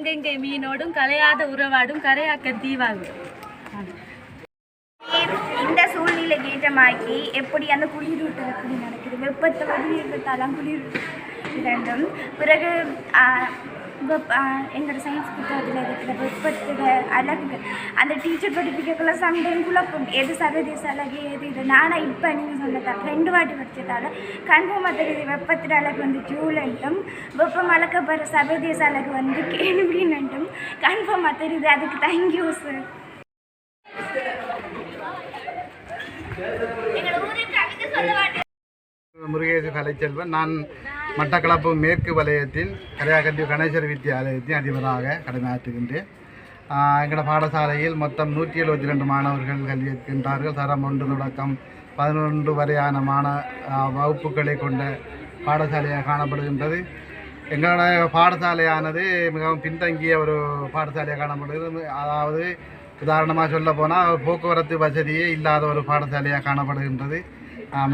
இங்கெங்கே மீனோடும் கலையாத உறவாடும் கரையாக்க தீவாகும் இந்த சூழ்நிலைக்கு ஏற்றமாக்கி எப்படி அந்த குளிரூட்டல் எப்படி நடக்குது வெப்பத்தை வடிவத்தாலாம் குளிர் இரண்டும் பிறகு ஆஹ், எங்களோட சயின்ஸ் புத்தகத்தில் இருக்கிற வெப்பத்தில் அழகுகள் அந்த டீச்சர் படிப்பிக்கக்குள்ள சண்டையும் குழப்பம் எது சர்வதேச அழகு எது இது? நானாக இப்போ நீங்கள் சொன்னதால் ரெண்டு வாட்டி படித்ததால் கன்ஃபார்மாக தெரியுது வெப்பத்தில் அழகு வந்து ஜூலண்டும் வெப்பம் அளக்கப்படுற சர்வதேச அழகு வந்து கேள்வின்னும் கன்ஃபார்மாக தெரியுது. அதுக்கு தேங்க்யூ சார் முருகேசு கலைச்செல்வன். நான் மட்டக்களப்பு மேற்கு வலயத்தில் கரையாக்கண்டி கணேசர் வித்தியாலயத்தின் அதிபராக கடமையாற்றுகின்றேன். எங்களோட பாடசாலையில் மொத்தம் நூற்றி எழுபத்தி ரெண்டு மாணவர்கள் கல்வி இருக்கின்றார்கள் தரம் ஒன்று தொடக்கம் பதினொன்று வரையான மாண வகுப்புகளை கொண்ட பாடசாலையாக காணப்படுகின்றது. எங்களோட பாடசாலையானது மிகவும் பின்தங்கிய ஒரு பாடசாலையாக காணப்படுகிறது. அதாவது உதாரணமாக சொல்ல போனால் போக்குவரத்து வசதியே இல்லாத ஒரு பாடசாலையாக காணப்படுகின்றது.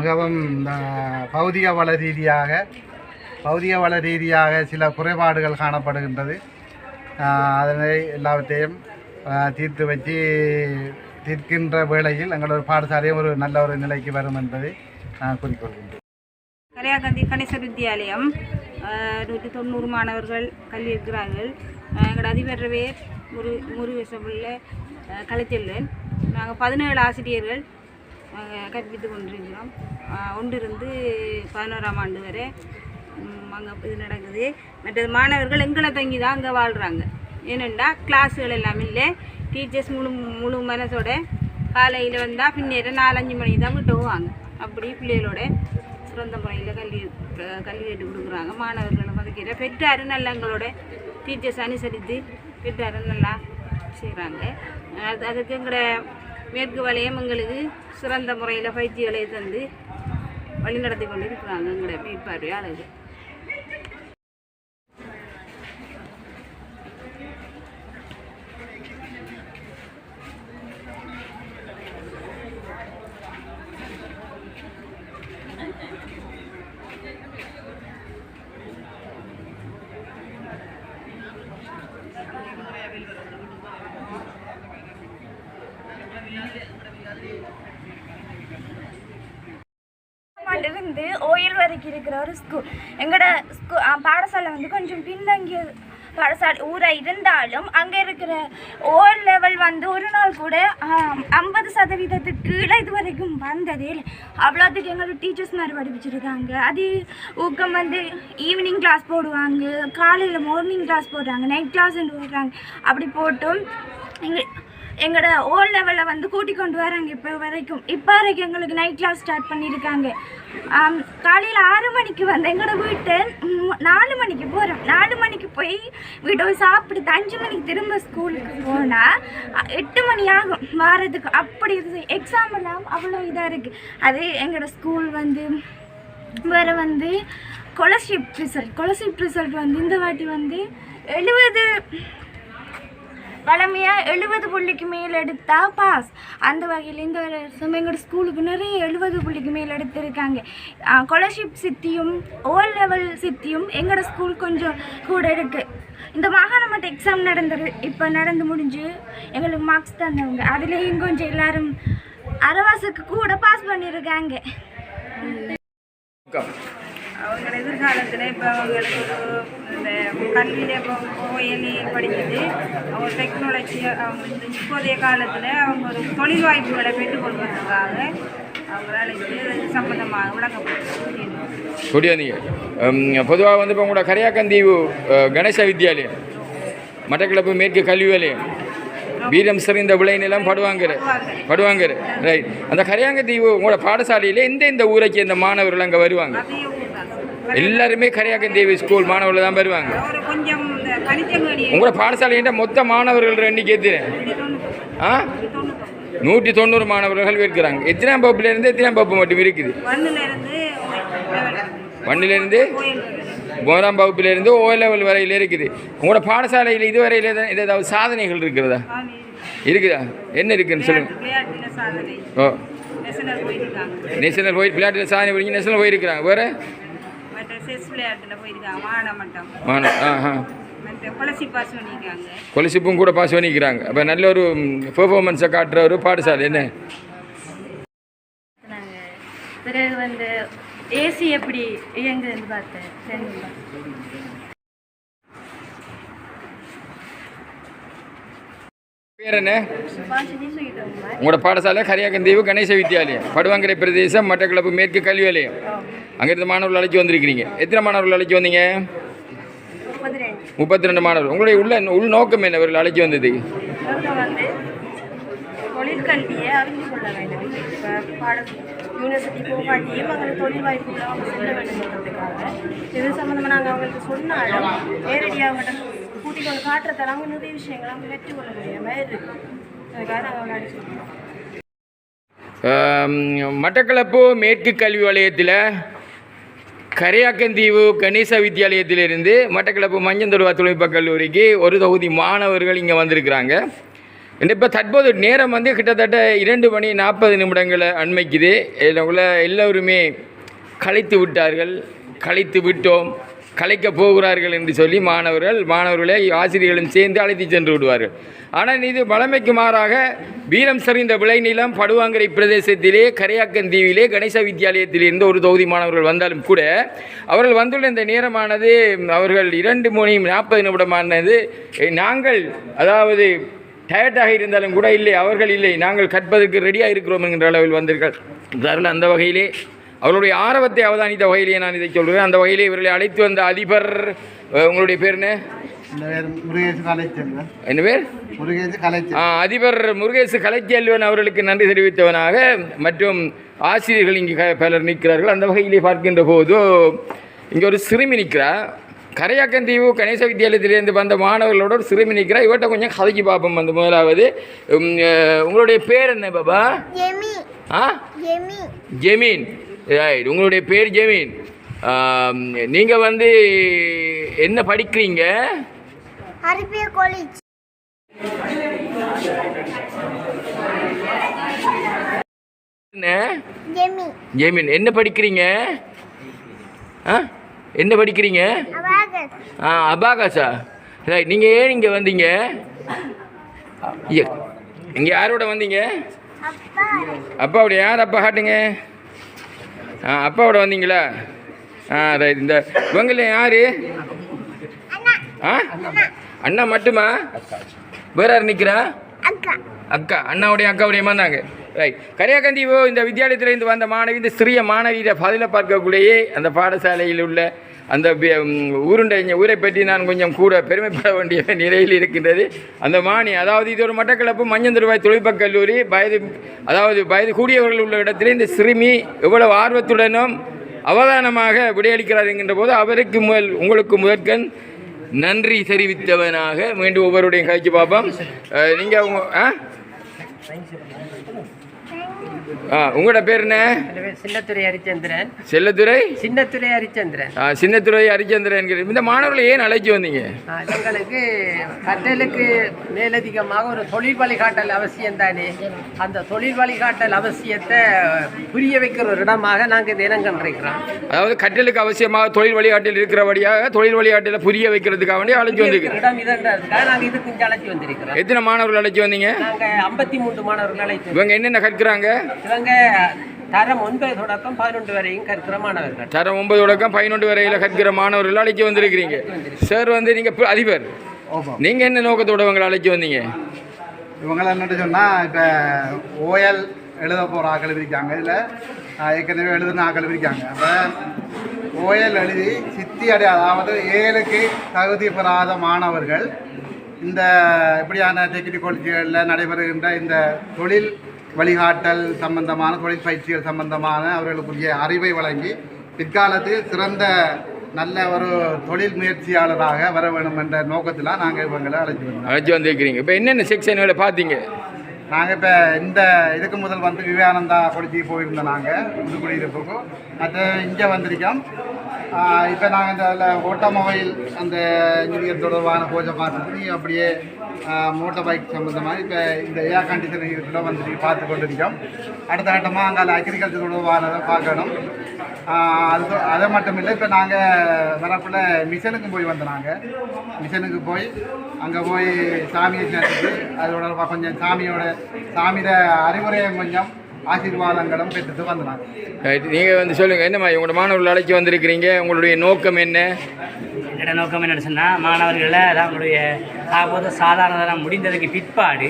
மிகவும் இந்த பௌதிக வள ரீதியாக பௌதிக வள ரீதியாக சில குறைபாடுகள் காணப்படுகின்றது. அதனை எல்லாவற்றையும் தீர்த்து வச்சு தீர்க்கின்ற வேளையில் எங்களோட பாடசாலையும் ஒரு நல்ல ஒரு நிலைக்கு வரும் என்பதை நான் குறிக்கொள்கின்றேன். கரையாகந்தி கணேசர் வித்தியாலயம் நூற்றி தொண்ணூறு மாணவர்கள் கல்வி இருக்கிறார்கள். எங்களோட அதிபர் பேர் முரு முருகேசபுள்ள கலைச்செல்வன். நாங்கள் பதினேழு ஆசிரியர்கள் கற்பித்து கொண்டிருக்கிறோம். ஒன்றிருந்து பதினோராம் ஆண்டு வரை. அங்கே இது நடக்குது. மற்றது மாணவர்கள் எங்களை தங்கி தான் அங்கே வாழ்கிறாங்க ஏனெண்டா கிளாஸுகள் எல்லாம் இல்லை. டீச்சர்ஸ் முழு முழு மனசோட காலையில் வந்தால் பின்னேற நாலஞ்சு மணிக்கு தான் விட்டு போவாங்க அப்படி பிள்ளைகளோட சிறந்த முறையில் கல்வி கல்வி கட்டு கொடுக்குறாங்க. மாணவர்களை மதிக்கிற பெற்றாரும் நல்லா எங்களோட டீச்சர்ஸ் அனுசரித்து பெற்றாரும் நல்லா செய்கிறாங்க அது அதுக்கு எங்களோட மேற்கு வலயம் எங்களுக்கு சிறந்த முறையில் பயிற்சிகளை தந்து வழிநடத்தி கொண்டு இருக்கிறாங்க எங்களோட மேற்பார்வையாளர்கள் இருந்து ஓயில் இருக்கிற ஒரு ஸ்கூல் எங்களோட ஸ்கூ பாடசாலை வந்து கொஞ்சம் பின்தங்கிய பாடசாலை ஊராக இருந்தாலும் அங்கே இருக்கிற ஓல் லெவல் வந்து ஒரு நாள் கூட ஐம்பது சதவீதத்துக்கு கீழே இது வரைக்கும் வந்ததே இல்லை. அவ்வளோத்துக்கு எங்களோட டீச்சர்ஸ் மாதிரி படிப்பிச்சிருக்காங்க. அது ஊக்கம் வந்து ஈவினிங் கிளாஸ் போடுவாங்க காலையில் மார்னிங் கிளாஸ் போடுறாங்க நைட் கிளாஸ்ன்னு போடுறாங்க. அப்படி போட்டும். எங்கள் எங்களோட ஓல் லெவலில் வந்து கூட்டி கொண்டு வராங்க இப்போ வரைக்கும். இப்போ வரைக்கும் எங்களுக்கு நைட் கிளாஸ் ஸ்டார்ட் பண்ணியிருக்காங்க காலையில் ஆறு மணிக்கு வந்து எங்களோட வீட்டு நாலு மணிக்கு போகிறோம் நாலு மணிக்கு போய் வீட்டை சாப்பிட்டு அஞ்சு மணிக்கு திரும்ப ஸ்கூலுக்கு போனால் எட்டு மணி ஆகும் வாரத்துக்கு. அப்படி எக்ஸாம் எல்லாம் அவ்வளோ இதாக இருக்குது அது எங்களோட ஸ்கூல் வந்து வேறு வந்து கொலர்ஷிப் ரிசல்ட் கொலர்ஷிப் ரிசல்ட் வந்து இந்த வாட்டி வந்து எழுபது வளமையாக எழுபது புள்ளிக்கு மேல் எடுத்தால் பாஸ் அந்த வகையில் இந்த வருஷம் எங்களோட ஸ்கூலுக்கு நிறைய எழுபது புள்ளிக்கு மேல் எடுத்திருக்காங்க. ஸ்காலர்ஷிப் சித்தியும் ஓல் லெவல் சித்தியும் எங்களோட ஸ்கூல் கொஞ்சம் கூட இருக்குது இந்த மாகாண மட்ட எக்ஸாம் நடந்தது. இப்போ நடந்து முடிஞ்சு எங்களுக்கு மார்க்ஸ் தந்தவங்க. அதுலேயும் கொஞ்சம் எல்லாரும் அரவாசுக்கு கூட பாஸ் பண்ணியிருக்காங்க அவங்களோட எதிர்காலத்தில் இப்போ அவங்களுக்கு இந்த கல்வியில் இப்போ ஓஎல்இ படிக்குது. அவங்க டெக்னாலஜி அவங்க இந்த இப்போதைய காலத்தில் அவங்க ஒரு தொழில் வாய்ப்புகளை பெற்றுக்கொள்வதற்காக அவங்களால இது சம்பந்தமாக விளக்கப்பட்டு கொடி வந்தீங்க பொதுவாக வந்து இப்போ உங்களோட கரையாக்கந்தீவு கணேச வித்யாலயம் மட்டக்களப்பு மேற்கு கல்வி வலயம் வீரம் சிறந்த விளைநிலம் படுவாங்கர் படுவாங்கர். ரைட் அந்த கரையாங்கத்தீவு உங்களோட பாடசாலையில் எந்த எந்த ஊரைக்கு இந்த மாணவர்கள் அங்கே வருவாங்க? ஊர் எல்லாருமே கரையாக்கந்தீவு ஸ்கூல் மாணவர்கள் தான் வருவாங்க. உங்களோட பாடசாலையிட்ட மொத்த மாணவர்கள் எண்ணிக்கை எத்தனை? ஆ? நூற்றி தொண்ணூறு மாணவர்கள் இருக்கிறாங்க. எத்தனாம் வகுப்புலேருந்து எத்தனாம் வகுப்பு மட்டும் இருக்குது. ஒன்றிலிருந்து முதலாம் வகுப்பிலிருந்து ஓ லெவல் வரையில் இருக்குது. உங்களோட பாடசாலையில் இதுவரையில் ஏதாவது சாதனைகள் இருக்கிறதா? இருக்குதா? என்ன இருக்குன்னு சொல்லுங்கள் ஓ. நேஷனல் போய் விளையாட்டில் சாதனை பண்ணி நேஷனல் போயிருக்கிறாங்க. வேறு? செஸ் விளையாட்டில் போயிருக்காங்க மாநில மட்டம் மாணவ ஆ ஆ. மற்ற கொலசி பாஸ் பண்ணியிருக்காங்க கொலிசிப்பும் கூட பாஸ் பண்ணிக்கிறாங்க அப்போ நல்ல ஒரு பெர்ஃபார்மன்ஸை காட்டுற ஒரு பாடசாலை என்ன? பிறகு வந்து ஏசி எப்படி இயங்குதுன்னு பார்த்தேன். பேர் என்ன? உங்களோட பாடசாலை கரியாக்கந்தீவு கணேச வித்யாலயம் படுவாங்கரை பிரதேசம் மட்டக்களப்பு மேற்கு கல்வி நிலையம் அங்கிருந்து மாணவர்கள் அழைச்சி வந்திருக்கிறீங்க? எத்தனை மாணவர்கள் அழைச்சி வந்தீங்க? முப்பத்தி ரெண்டு மாணவர்கள். உங்களுடைய உள்ள உள் நோக்கம் என்ன? இவர்கள் அழைச்சி வந்தது. இவங்க வந்து தொழிற்கல்வியை அறிந்து கொள்ள வேண்டும் இப்போ பாடம் யூனிவர்சிட்டி போகாட்டியும் அவங்களுக்கு தொழில் வாய்ப்புகளை அவங்க சொல்ல வேண்டும்ன்றதுக்காக இது சம்மந்தமாக நாங்கள் அவங்களுக்கு சொன்னாலும் நேரடியாக அவங்கள்ட்ட கூட்டிக் கொண்டு காட்டுறதால அவங்க நிறைய விஷயங்கள் அவங்க வெற்றி கொள்ள முடியாத மாதிரி இருக்கு அதுக்காக நாங்கள் அவங்க அடிச்சிருக்கோம் ஆம், மட்டக்களப்பு மேற்கு கல்வி வலயத்தில் கரையாக்கந்தீவு கணேச வித்யாலயத்திலிருந்து மட்டக்களப்பு மஞ்சந்தொழுவா தொழில்நுட்ப கல்லூரிக்கு ஒரு தொகுதி மாணவர்கள் இங்கே வந்திருக்கிறாங்க. இப்போ தற்போது நேரம் வந்து கிட்டத்தட்ட இரண்டு மணி நாற்பது நிமிடங்களை அண்மைக்குது. இதில் உள்ள எல்லோருமே கலைத்து விட்டார்கள். கலைத்து விட்டோம். கலைக்கப் போகிறார்கள் என்று சொல்லி மாணவர்கள் மாணவர்களை ஆசிரியர்களும் சேர்ந்து அழைத்து சென்று விடுவார்கள். ஆனால் இது வளமைக்கு மாறாக வீரம் சரிந்த விளைநிலம் படுவாங்கரை பிரதேசத்திலே கரையாக்கந்தீவிலே கணேச வித்யாலயத்திலிருந்து ஒரு தொகுதி மாணவர்கள் வந்தாலும் கூட அவர்கள் வந்துள்ள இந்த நேரமானது அவர்கள் இரண்டு மணி நாற்பது நிமிடமானது நாங்கள் அதாவது டயர்டாக இருந்தாலும் கூட இல்லை அவர்கள் இல்லை நாங்கள் கற்பதற்கு ரெடியாக இருக்கிறோம் என்கின்ற அளவில் வந்திருக்கிறார்கள் அந்த வகையிலே அவர்களுடைய ஆரவத்தை அவதானித்த வகையிலே நான் இதை சொல்கிறேன் அந்த வகையிலே இவர்களை அழைத்து வந்த அதிபர் உங்களுடைய பேர் என்ன? இந்த பேர் முருகேசு கலைச்செல்வன். என்ன பேர்? முருகேசு கலைச்செல்வன். ஆ, அதிபர் முருகேசு கலைச்செல்வன் அவர்களுக்கு நன்றி தெரிவித்தவனாக மற்றும் ஆசிரியர்கள் இங்கே பலர் நிற்கிறார்கள். அந்த வகையிலே பார்க்கின்ற போது இங்கே ஒரு சிறுமி நிற்கிறா கரையாக்கந்தீவு கணேச வித்யாலயத்திலிருந்து வந்த மாணவர்களோட ஒரு சிறுமி நிற்கிறா இவர்கிட்ட கொஞ்சம் கதைக்கு பார்ப்போம். வந்து முதலாவது உங்களுடைய பேர் என்ன பாபா? ஜெமி ஆ? ஜெமி ஜெமீன். ரைட் உங்களுடைய பேர் ஜெமீன். நீங்கள் வந்து என்ன படிக்கிறீங்க? அரபிய காலேஜ் என்ன? ஜெமி ஜெமீன். என்ன படிக்கிறீங்க? என்ன படிக்கிறீங்க? ஆ அபாகாசா ரைட் நீங்கள் ஏன் இங்கே வந்தீங்க? இங்கே யாரோட வந்தீங்க? அப்பா. அப்பாவோட யார் அப்பா காட்டுங்க? ஆ அப்பாவோட வந்தீங்களா? ஆ ரைட். இந்த இவங்கள யார்? ஆ? அண்ணா மட்டுமா? வேற யார் நிற்கிறா அக்கா. அக்கா அண்ணாவுடைய அக்காவுடைய வந்தாங்க ரைட். கரியாக்கந்தீவோ இந்த வித்யாலயத்திலிருந்து வந்த மாணவி இந்த சிறிய மாணவியிட பதில பார்க்கக்கூடியே அந்த பாடசாலையில் உள்ள அந்த வி- ஊருண்ட ஊரை பற்றி நான் கொஞ்சம் கூட பெருமைப்பட வேண்டிய நிலையில் இருக்கின்றது. அந்த மாணி அதாவது இது ஒரு மட்டக்களப்பு மஞ்சந்திருவாய் தொழில்நுட்பக் கல்லூரி. வயது அதாவது வயது கூடியவர்கள் உள்ள இடத்திலே இந்த சிறுமி எவ்வளவு ஆர்வத்துடனும் அவதானமாக விடையளிக்கிறார் என்கின்ற போது அவருக்கு முதல் உங்களுக்கு முதற்கண் நன்றி தெரிவித்தவனாக மீண்டும் ஒவ்வொருடைய கழிச்சு பார்ப்போம். நீங்கள் உங்கள் உங்க ஆ? ஆ உங்களோட பேர் என்ன? சின்னத்துறை ஹரிச்சந்திரன். செல்லத்துறை? சின்னத்துறை ஹரிச்சந்திரன். ஆ சின்னத்துறை ஹரிச்சந்திரன் இந்த மாணவர்களை ஏன் அழைச்சி வந்தீங்க? எங்களுக்கு கற்றலுக்கு மேலதிகமாக ஒரு தொழில் வழிகாட்டல் அவசியம் தானே. அந்த தொழில் வழிகாட்டல் அவசியத்தை புரிய வைக்கிற ஒரு இடமாக நாங்கள் தினங்கள் இருக்கிறோம். அதாவது கற்றலுக்கு அவசியமாக தொழில் வழிகாட்டில் இருக்கிற வழியாக தொழில் வழிகாட்டில் புரிய வைக்கிறதுக்காக வேண்டிய அழைச்சி வந்திருக்கிறோம் இடம் இதற்காக நாங்கள் அழைச்சி வந்திருக்கிறோம். எத்தனை மாணவர்கள் அழைச்சி வந்தீங்க? நாங்கள் ஐம்பத்தி மூன்று மாணவர்கள் அழைச்சி இவங்க என்னென்ன கற்கிறாங்க? இவங்க தரம் ஒன்பது தொடக்கம் பதினொன்று வரையும் கற்கிற மாணவர்கள். தரம் ஒன்பது தொடக்கம் பதினொன்று வரையில் கற்கிற மாணவர்கள் அழைச்சி வந்திருக்கிறீங்க. சார் வந்து நீங்கள் அதிபர். நீங்கள் என்ன நோக்கத்தோட உங்களை அழைச்சி வந்தீங்க? இவங்களை என்னட்டு சொன்னால் இப்போ ஓஎல் எழுத போகிற ஆக்கள் இருக்காங்க. இதில் ஏற்கனவே எழுதுன ஆக்கள் இருக்காங்க. அப்போ ஓஎல் எழுதி சித்தி அடை அதாவது ஏழுக்கு தகுதி பெறாத மாணவர்கள் இந்த இப்படியான டெக்னிக் காலேஜுகளில் நடைபெறுகின்ற இந்த தொழில் வழிகாட்டல் சம்பந்தமான தொழில் பயிற்சிகள் சம்பந்தமான அவர்களுக்குரிய அறிவை வழங்கி பிற்காலத்தில் சிறந்த நல்ல ஒரு தொழில் முயற்சியாளராக வர வேண்டும் என்ற நோக்கத்தில் நாங்கள் இவங்களை அழைச்சி வந்தோம். அழைச்சி வந்திருக்கிறீங்க. இப்போ என்னென்ன செக்ஷன்களை பார்த்தீங்க? நாங்கள் இப்போ இந்த இதுக்கு முதல் வந்து விவேகானந்தா கொடிச்சி போயிருந்தோம் நாங்கள் புதுக்குடியிருப்புக்கும் மற்ற இங்கே வந்திருக்கோம். இப்போ நாங்கள் இந்த அதில் ஆட்டோமொபைல் அந்த இன்ஜினியர் தொடர்பான கோச்சை பார்த்துட்டு அப்படியே மோட்டார் பைக் சம்மந்தமாக இப்போ இந்த ஏர் கண்டிஷனர் இருக்கிற வந்துட்டு பார்த்து கொண்டிருக்கோம் அடுத்த கட்டமாக அங்கே அக்ரிகல்ச்சர் தொடர்பானதை பார்க்கணும். அது அதை மட்டும் இல்லை இப்போ நாங்கள் வரப்பில் மிஷனுக்கு போய் வந்தோம் நாங்கள் மிஷனுக்கு போய் அங்கே போய் சாமியை சேர்த்துட்டு அதோட கொஞ்சம் சாமியோட சாமியோட அறிவுரையும் கொஞ்சம் ஆசீர்வாதங்களும் பெற்றுட்டு வந்தோம் நீங்கள் வந்து சொல்லுங்கள் என்னம்மா உங்களோட மாணவர்கள் அழைச்சி வந்திருக்கிறீங்க? உங்களுடைய நோக்கம் என்ன? என்ற நோக்கம் என்னன்னு சொன்னால் மாணவர்களை அவங்களுடைய ஆபோத சாதாரணதெல்லாம் முடிந்ததுக்கு பிற்பாடு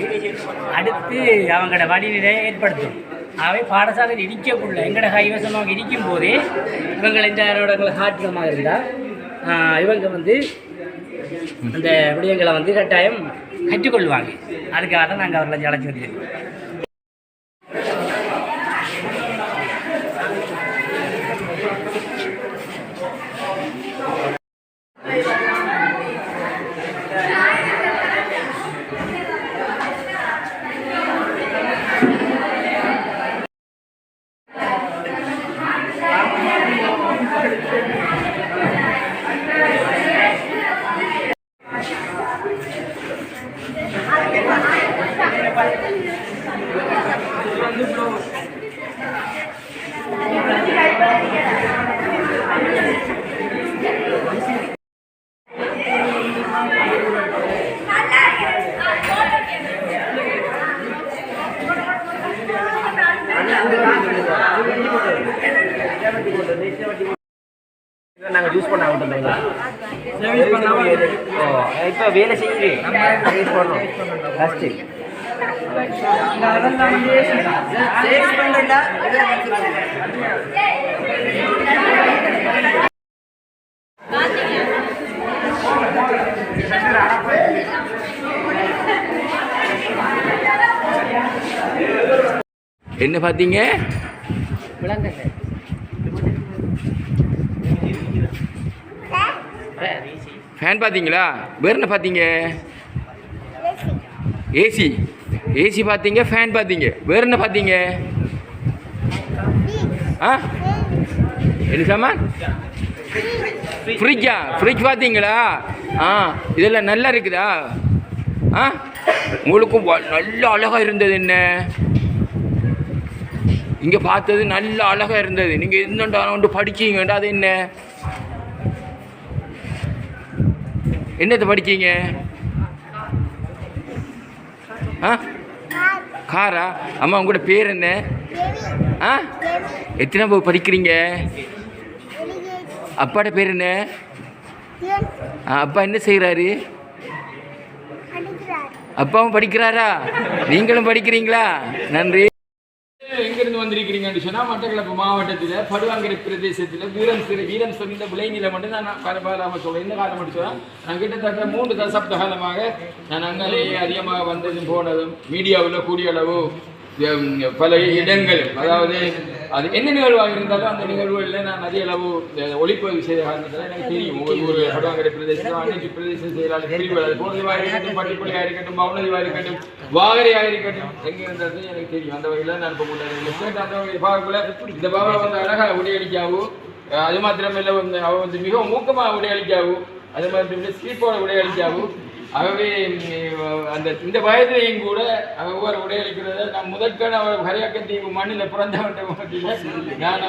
அடுத்து அவங்களோட வடிநிலையை ஏற்படுத்தும். அவை பாடசாலையில் இடிக்கக்குள்ள எங்களோட கைவசம் அவங்க இடிக்கும் போதே இவங்க இந்த இடங்களை காட்டுகமாக இருந்தால் இவங்க வந்து அந்த விடயங்களை வந்து கட்டாயம் கற்றுக்கொள்வாங்க. அதுக்காக தான் நாங்கள் அவர்களை அழைச்சி வந்திருக்கோம் நாங்கள் யூஸ் பண்ண விட்டுருந்தோங்க ஓ இப்போ வேலை செய்யுது யூஸ் பண்ணோம் ஃபஸ்ட்டு என்ன பார்த்தீங்க? விளங்கல. ஃபேன் பார்த்தீங்களா? வேறு என்ன பார்த்தீங்க? ஏசி. ஏசி பார்த்தீங்க ஃபேன் பார்த்தீங்க. வேறு என்ன பார்த்தீங்க? ஆ? என்ன சாமான்? ஃப்ரிட்ஜா ஃப்ரிட்ஜ் பார்த்தீங்களா? ஆ இதெல்லாம் நல்லா இருக்குதா? ஆ? உங்களுக்கும் நல்ல அழகாக இருந்தது என்ன? இங்கே பார்த்தது நல்ல அழகாக இருந்தது. நீங்கள் என்னண்டா ஒன்று படிச்சீங்கண்டா அது என்ன? என்னத்தை படிச்சீங்க? ஆ? காரா? அம்மா உங்களோட பேர் என்ன? ஆ? எத்தனை போய் படிக்கிறீங்க? அப்பாட பேர் என்ன? ஆ, அப்பா என்ன செய்கிறாரு அப்பாவும் படிக்கிறாரா? நீங்களும் படிக்கிறீங்களா? நன்றி. வந்திருக்கிறீங்கன்னு சொன்னால் மட்டக்களப்பு மாவட்டத்தில் படுவாங்கரை பிரதேசத்தில் வீரம் சிறு வீரம் சிறந்த விளைநிலை மட்டும் நான் பரபரமாக சொல்கிறேன் இந்த காலம் மட்டும் சொல்கிறேன் நான் கிட்டத்தட்ட மூன்று தசப்த காலமாக நான் அங்கே அதிகமாக வந்ததும் போனதும் மீடியாவில் கூடிய அளவு பல இடங்கள் அதாவது அது என்ன நிகழ்வாக இருந்தாலும் அந்த நிகழ்வுகளில் நான் அதிக அளவு ஒளிப்பதிவு செய்த காரணத்தில் எனக்கு தெரியும். ஒவ்வொரு படுவாங்கரை பிரதேசம் அன்னைக்கு பிரதேச செயலாளர் பிரிவு அது போனதுவாக இருக்கட்டும் பட்டிப்புள்ளியாக இருக்கட்டும் பவுனதிவாக இருக்கட்டும் வாகரையாக இருக்கட்டும் எங்கே இருந்தது எனக்கு தெரியும். அந்த வகையில் நான் இப்போ முன்னாடி அந்த வகையில் பார்க்கக்குள்ள இந்த பாபா வந்து அழகாக உடையடிக்காவோ அஹ், அது மாத்திரமில்லை வந்து அவ வந்து மிகவும் ஊக்கமாக உடையளிக்காவோ அது மாதிரி ஸ்லீப்போட உடையளிக்காவோ ஆகவே அந்த இந்த வயதிலையும் கூட அவர் ஒவ்வொரு உடையளிக்கிறத நான் முதற்கண் அவர் ஹரியாக்கத்தீவு மண்ணில் பிறந்தவன் நான்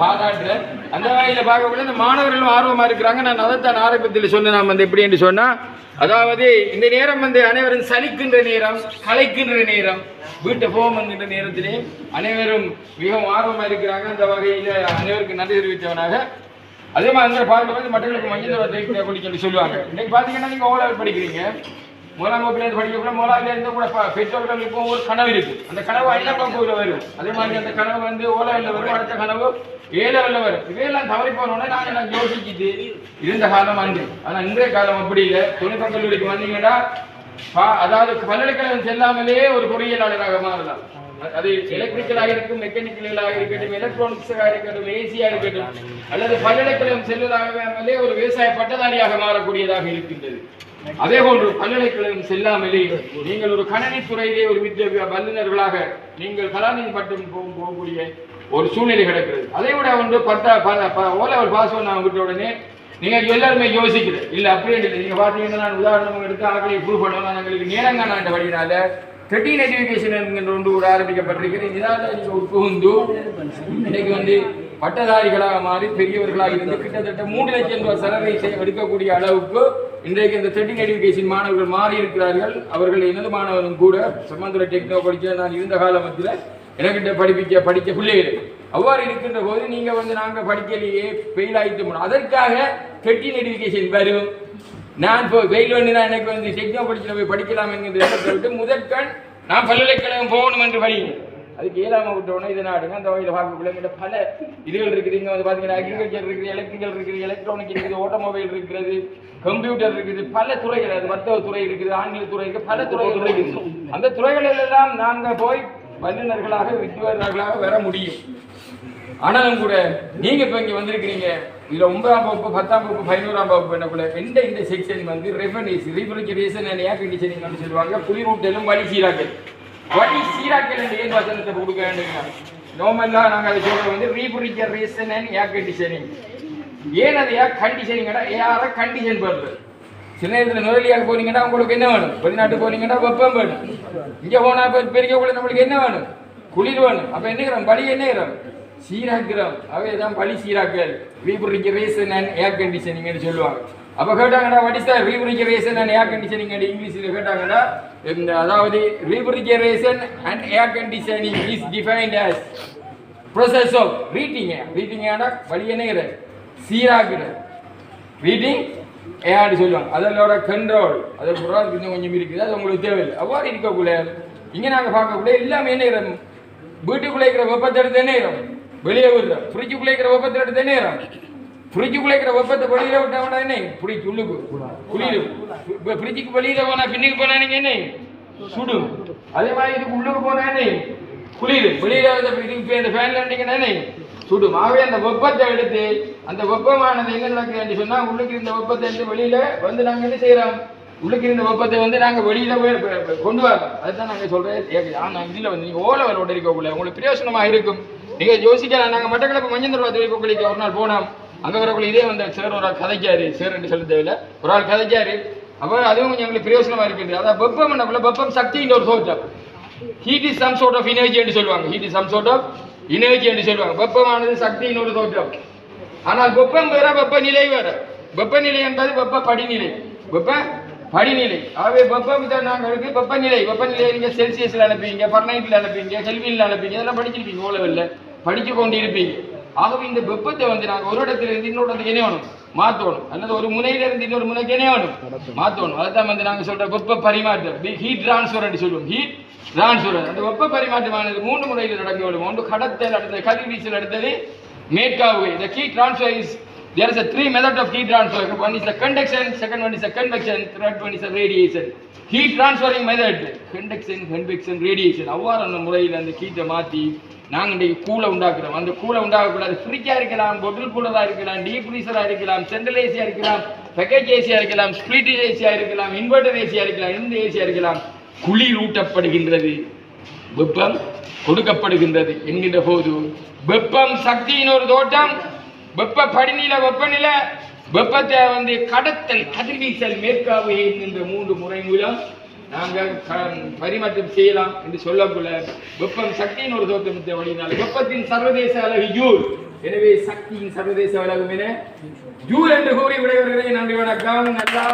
பாராட்டுறேன். அந்த வகையில் பார்க்கக்கூடிய இந்த மாணவர்களும் ஆர்வமாக இருக்கிறாங்க. நான் அதைத்தான் ஆரம்பத்தில் சொன்னேன் நான் வந்து எப்படி என்று சொன்னால் அதாவது இந்த நேரம் வந்து அனைவரும் சலிக்கின்ற நேரம் கலைக்கின்ற நேரம் வீட்டை போகும் என்கின்ற நேரத்திலே அனைவரும் மிகவும் ஆர்வமாக இருக்கிறாங்க. அந்த வகையில் அனைவருக்கும் நன்றி தெரிவித்தவனாக அதே மாதிரி அந்த பார்க்கும்போது மற்றவர்களுக்கு மஞ்சள் தேய்க்க கொடி சொல்லி சொல்லுவாங்க. இன்னைக்கு பார்த்தீங்கன்னா நீங்கள் ஓலாவில் படிக்கிறீங்க. மூணாம் வகுப்புலேருந்து படிக்கக்குள்ள மூணாவில கூட பெற்றோர்கள் பெற்றோர்களுக்கும் ஒரு கனவு இருக்குது அந்த கனவு ஐந்தாம் வகுப்புல வரும். அதே மாதிரி அந்த கனவு வந்து ஓலாவில் வரும். அடுத்த கனவு ஏழாவில் வரும். இவையெல்லாம் தவறி போனோடனே நான் எல்லாம் யோசிச்சுட்டு இருந்த காலம் அன்று ஆனால் இன்றைய காலம் அப்படி இல்லை. தொழில்நுட்ப கல்லூரிக்கு வந்தீங்கன்னா அதாவது பல்கலைக்கழகம் செல்லாமலே ஒரு பொறியியலாளராக மாறலாம். அது எலக்ட்ரிக்கலாக இருக்கும் மெக்கானிக்கலாக இருக்கட்டும் எலக்ட்ரானிக்ஸாக இருக்கட்டும் ஏசியாக இருக்கட்டும் அல்லது பல்கலைக்கழகம் செல்வதாகவே ஒரு விவசாய பட்டதாரியாக மாறக்கூடியதாக இருக்கின்றது. அதே போன்று பல்கலைக்கழகம் செல்லாமலே நீங்கள் ஒரு கணனி துறையிலே ஒரு வித்ய வல்லுநர்களாக நீங்கள் கலாநிதி பட்டம் போகும் போகக்கூடிய ஒரு சூழ்நிலை கிடக்கிறது. அதை விட ஒன்று பத்தா ஓலவர் லெவல் பாஸ் பண்ண விட்ட உடனே நீங்கள் எல்லாருமே யோசிக்கிறேன் இல்லை அப்படியே இல்லை. நீங்கள் பார்த்தீங்கன்னா நான் உதாரணம் எடுத்து ஆக்களை ப்ரூவ் பண்ணுவேன் எங்களுக்கு நேரங்கான வழியினால தேர்ட்டீன் எஜுகேஷன் என்கின்ற ஒன்று கூட ஆரம்பிக்கப்பட்டிருக்கிறது. இதனால நீங்க உட்புகுந்து இன்னைக்கு வந்து பட்டதாரிகளாக மாறி பெரியவர்களாக இருந்து கிட்டத்தட்ட மூன்று லட்சம் ரூபாய் செலவை எடுக்கக்கூடிய அளவுக்கு இன்றைக்கு இந்த தேர்ட்டின் எஜுகேஷன் மாணவர்கள் மாறி இருக்கிறார்கள். அவர்கள் எனது மாணவரும் கூட சம்பந்தர டெக்னோ படித்த நான் இருந்த காலத்தில் எனக்கிட்ட படிப்பிக்க படிக்க பிள்ளைகள் அவ்வாறு இருக்கின்ற போது நீங்கள் வந்து நாங்கள் படிக்கலையே ஃபெயில் ஆகிட்டு அதற்காக தேர்ட்டின் எஜுகேஷன் வரும். நான் இப்போ வெயில் வேணுனா எனக்கு வந்து டெக்னோ படிச்சுட்டு போய் படிக்கலாம் என்கின்ற எண்ணத்தை விட்டு முதற்கண் நான் பல்கலைக்கழகம் போகணும் என்று வழி அதுக்கு ஏழாம விட்டோன்னே இதை நாடுங்க. அந்த வகையில் பார்க்க பிள்ளைங்கிட்ட பல இதுகள் இருக்குது. இங்கே வந்து பார்த்தீங்கன்னா அக்ரிகல்ச்சர் இருக்குது எலக்ட்ரிக்கல் இருக்குது எலக்ட்ரானிக் இருக்குது ஆட்டோமொபைல் இருக்கிறது கம்ப்யூட்டர் இருக்குது பல துறைகள். அது வர்த்தக துறை இருக்குது ஆங்கில துறை இருக்குது பல துறைகள் இருக்குது. அந்த துறைகளில் எல்லாம் நாங்கள் போய் வல்லுநர்களாக வித்துவர்களாக வர முடியும். ஆனாலும் கூட நீங்கள் இப்போ இங்கே வந்திருக்கிறீங்க. இதில் ஒன்பதாம் வகுப்பு பத்தாம் வகுப்பு பதினோராம் வகுப்பு என்னக்குள்ள எந்த இந்த செக்ஷன் வந்து reference refrigeration and air conditioning சொல்லுவாங்க. குளிரூட்டலும் வழி சீராக்கல். வழி சீராக்கல் என்று ஏன் வசனத்தை கொடுக்க வேண்டும்? நார்மலா நாங்கள் அதை சொல்கிறது வந்து ரீஃபரிஜரேஷன் அண்ட் ஏர் கண்டிஷனிங் ஏன் அது ஏர் கண்டிஷனிங் ஏற கண்டிஷன் பண்ணுறது சின்ன நேரத்தில் நுழையாக போனீங்கன்னா உங்களுக்கு என்ன வேணும்? வெளிநாட்டு போனீங்கன்னா வெப்பம் வேணும். இங்கே போனால் பெரிய நம்மளுக்கு என்ன வேணும்? குளிர் வேணும். அப்போ என்னங்கிறோம் வழி என்னங்கிறோம் சீராக்கிறோம். அவைதான் பழி சீராக்கல் ரீப்ரிஜரேஷன் அண்ட் ஏர் கண்டிஷனிங்னு சொல்லுவாங்க. அப்ப கேட்டாங்கடா what is the refrigeration and air conditioning இங்கிலீஷ்ல கேட்டாங்கடா இந்த அதாவது refrigeration and air conditioning is defined as process of reading reading ஆனா வழி என்ன சீராக்கிறது ரீட்டிங் ஏன்னு சொல்லுவாங்க. அதோட கண்ட்ரோல் அது பூரா இன்னும் கொஞ்சம் இருக்குது. அது உங்களுக்கு தேவையில்லை. அவ்வாறு இருக்கக்குள்ள இங்கே நாங்கள் பார்க்கக்குள்ள எல்லாமே என்ன நேரம் வீட்டுக்குள்ளே இருக்கிற வெப்பத்தை எடுத்து என்ன நேரம் வெளியே விடுறோம் ஃப்ரிட்ஜுக்குள்ளே இருக்கிற வெப்பத்தை எடுத்து என்ன ஃப்ரிட்ஜுக்குள்ளே இருக்கிற வெப்பத்தை வெளியில விட்டா என்ன ஃப்ரிட்ஜ் உள்ளுக்கு குளிரும் இப்போ ஃப்ரிட்ஜுக்கு வெளியில போனா பின்னுக்கு போனா நீங்க என்ன சுடும். அதே மாதிரி இதுக்கு உள்ளுக்கு போனா என்ன குளிரும் வெளியில வந்து இதுக்கு இப்ப இந்த ஃபேன்ல இருந்தீங்கன்னா என்ன சுடும். ஆகவே அந்த வெப்பத்தை எடுத்து அந்த வெப்பமானது என்ன நடக்குதுன்னு சொன்னா உள்ளுக்கு இருந்த வெப்பத்தை எடுத்து வெளியில வந்து நாங்க என்ன செய்யறோம்? உள்ளுக்கு இருந்த வெப்பத்தை வந்து நாங்க வெளியில போய் கொண்டு வரோம் அதுதான் நாங்க சொல்றேன் ஏ- ஆனா இதுல வந்து நீங்க ஓலவர் வேலை இருக்கக்குள்ள உங்களுக்கு பிரயோசனமா இருக்கும். நீங்க யோசிக்கலாம் நாங்க மட்டக்களப்பு மஞ்சள் தொழில்நுட்பங்களுக்கு ஒரு நாள் போனோம். அங்க வரக்குள்ள இதே வந்த சார் ஒரு ஆள் கதைக்காரு சார் என்று சொல்ல தேவையில்ல. ஒரு ஆள் கதைக்காரு. அப்போ அதுவும் கொஞ்சம் எங்களுக்கு பிரயோசனமா இருக்குது. அதாவது வெப்பம் என்னக்குள்ள வெப்பம் சக்தின்ற ஒரு தோற்றம் heat is some sort of energy என்று சொல்லுவாங்க. Heat is some sort of energy என்று சொல்லுவாங்க. வெப்பமானது சக்தியின் ஒரு தோற்றம் ஆனால் வெப்பம் வேற வெப்பநிலை வேற. வெப்பநிலை என்பது வெப்ப படிநிலை. வெப்ப படிநிலை. ஆகவே வெப்பம் நாங்களுக்கு வெப்பநிலை. வெப்பநிலை நீங்க செல்சியஸ்ல அனுப்புவீங்க பர்னைட்ல அனுப்புவீங்க கெல்வியில் அனுப்புவீங்க இதெல்லாம் படிச்சிருப்பீங்க ஓ படித்து படிச்சு கொண்டு இருப்பீங்க ஆகவே இந்த வெப்பத்தை வந்து நாங்கள் ஒரு இடத்துல இருந்து இன்னொரு இடத்துக்கு என்ன வேணும் மாற்றணும் அல்லது ஒரு முனையில இருந்து இன்னொரு முனைக்கு என்ன வேணும் மாற்றணும் அதுதான் வந்து நாங்கள் சொல்ற வெப்ப பரிமாற்றம். ஹீட் டிரான்ஸ்ஃபர் சொல்லுவோம். ஹீட் டிரான்ஸ்ஃபர் அந்த வெப்ப பரிமாற்றமானது மூன்று முறையில் நடக்க வேண்டும் ஒன்று கடத்தல் அடுத்தது கதிர்வீசல் அடுத்தது மேற்காவு இந்த heat transfer is there is a three method of heat transfer. One is the conduction second one is the convection third one is the radiation. Heat transferring method. Conduction convection radiation. அவ்வாறான முறையில் அந்த ஹீட்டை மாற்றி நாங்கள் இன்றைக்கு கூலை உண்டாக்குறோம். அந்த கூலை உண்டாக்கக்கூடாது ஃப்ரிட்ஜாக இருக்கலாம் பொட்டில் கூலராக இருக்கலாம் டீப் ஃப்ரீசராக இருக்கலாம் சென்ட்ரல் ஏசியாக இருக்கலாம் பேக்கேஜ் ஏசியாக இருக்கலாம் ஸ்பிளிட் ஏசியாக இருக்கலாம் இன்வெர்டர் ஏசியாக இருக்கலாம் எந்த ஏசியாக இருக்கலாம். குளிர் ஊட்டப்படுகின்றது. வெப்பம் கொடுக்கப்படுகின்றது என்கின்ற போது. வெப்பம் சக்தியின் ஒரு தோட்டம் வெப்ப படிநிலை வெப்பநிலை. வெப்பத்தை வந்து கடத்தல் கதிர்வீசல் மேற்காவு என்கின்ற மூன்று முறை மூலம் நாங்கள் பரிமாற்றம் செய்யலாம் என்று சொல்லக்குள்ள வெப்பம் சக்தியின் ஒரு தோற்றத்தை வழியினால் வெப்பத்தின் சர்வதேச அளவு ஜூல் எனவே சக்தியின் சர்வதேச அளவு என ஜூல் என்று கூறி விடைபெறுகிறேன். நன்றி வணக்கம். நல்லா